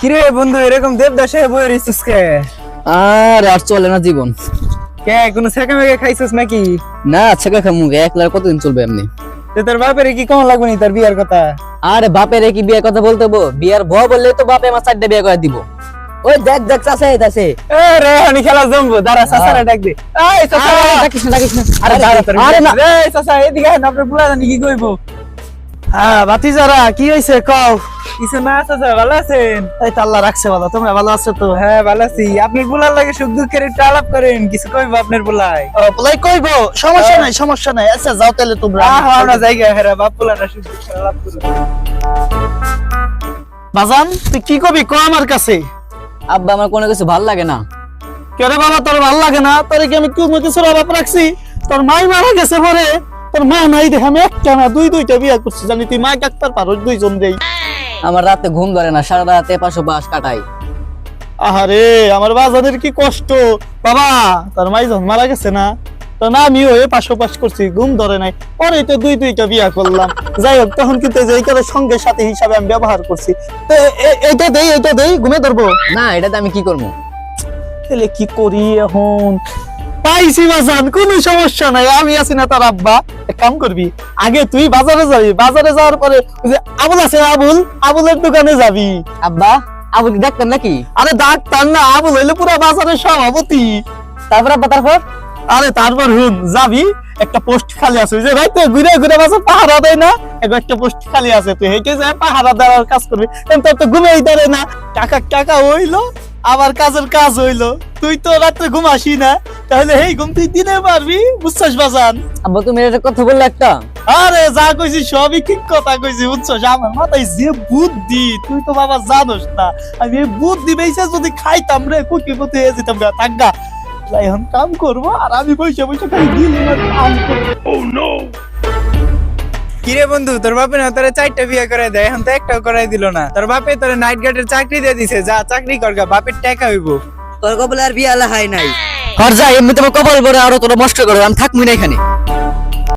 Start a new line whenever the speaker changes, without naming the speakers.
কিরে বন্ধু এরকম দেবদাসে বই রিসুস কে?
আর আর চলে না জীবন।
কে কোনো সেকা মেকে খাইছিস নাকি?
না ছেকা খামু একলা আর কতদিন চলবে এমনি?
তো তোর বাপের কি কেমন লাগবে নি তার বিয়ার কথা?
আরে বাপের কি বিয়ের কথা বলতে হব? বিয়ার ভ বললে তো বাপে আমার চারটে বিয়ে করে দিব। ওই দেখ দেখ চাষে আছে
এ রে হানি খেলা জমবো দাঁড়া সাসারা ডাক দে। এই সাসা
ডাকিস না ডাকিস না।
আরে দাঁড়া
আরে না।
রে সাসা এদিকে আয় না আপনার পুলা জানি কি কইবো। হ্যাঁ বাতিজারা কি হইছে কও? কিছু না সাসা ভালো আছেন?
এই তো আল্লাহ রাখছে ভালো তোমরা ভালো আছো তো?
হ্যাঁ ভালো আছি। আপনার পুলার লাগে সুখ দুঃখের একটু আলাপ করেন কিছু কইবো আপনার পুলাই
ও, বলাই কইবো সমস্যা নাই সমস্যা নাই। আচ্ছা যাও তাহলে তোমরা।
আহ আমরা জায়গা হেরা বাপ পুলারা সুখ দুঃখের আলাপ করুন
বাজান তুই কি কবি? ক আমার কাছে?
আব্বা আমার কোনো কিছু ভালো লাগে না।
কেরে বাবা তোর ভালো লাগে না? তোর কি আমি কোনো কিছুর অভাব রাখছি? তোর মাই মারা গেছে পরে। তোর মা নাই দেখে আমি একটা না দুই দুইটা বিয়া করছি। জানি তুই মা ডাক্তার পারো দুইজন দেই।
আমার রাতে ঘুম ধরে না সারা রাতে পাশো পাশ কাটাই।
আহারে আমার বাজারের কি কষ্ট? বাবা তোর মাই যখন মারা গেছে না? তো না আমি হয়ে পাশো পাশ করছি ঘুম ধরে নাই। পরে তো দুই দুইটা বিয়া করলাম। যাই হোক তখন কিন্তু এই করে সঙ্গে সাথে হিসাবে আমি ব্যবহার করছি। তো এটা দেই এটা দেই ঘুমে ধরবো?
না এটাতে আমি কি করব?
তাহলে কি করি এখন? পাইছি বাজান কোনো সমস্যা নাই আমি আছি না তার আব্বা। এক কাম করবি আগে তুই বাজারে যাবি বাজারে যাওয়ার পরে ওই যে আবুল আছে আবুল আবুলের দোকানে যাবি।
আব্বা আবু কি ডাক্তার নাকি?
আরে ডাক্তার না আবুল হইলে পুরো বাজারের সভাপতি।
তারপর আব্বা তারপর?
আরে তারপর হুন যাবি একটা পোস্ট খালি আছে ওই যে রাইতে ঘুরে ঘুরে বাজার পাহারা দেয় না একটা পোস্ট খালি আছে তুই হেঁটে যায় পাহারা দেওয়ার কাজ করবি কিন্তু তো ঘুমেই ধরে না। টাকা টাকা হইল আবার কাজের কাজ হইল। তুই তো রাত্রে ঘুমাসি না। তাহলে হেই ঘুম তুই দিনে পারবি? বুঝছস বাজান?
আব্বা তুমি এটা কথা বললে একটা?
আরে যা কইছি সবই ঠিক কথা কইছি বুঝছস? আমার মাথায় যে বুদ্ধি তুই তো বাবা জানোস না। আমি এই বুদ্ধি বেইছে যদি খাইতাম রে কুকি পুতি হয়ে যেতাম গা থাকা যাই এখন কাম করব আর আমি বসে বসে খালি দিন কাম করব
কিরে বন্ধু তোর বাপে না তোরে চারটা বিয়ে করে দেয় এখন তো একটাও করাই দিল না। তোর বাপে তোর নাইট গার্ডের চাকরি দিয়ে দিছে যা চাকরি করগা বাপের টাকা হইব।
তোর কপালে আর বিয়ে আলা হয় নাই। হর যা এমনি তোমার কপাল বড় আরও তোরা নষ্ট করে আমি থাকবি না এখানে।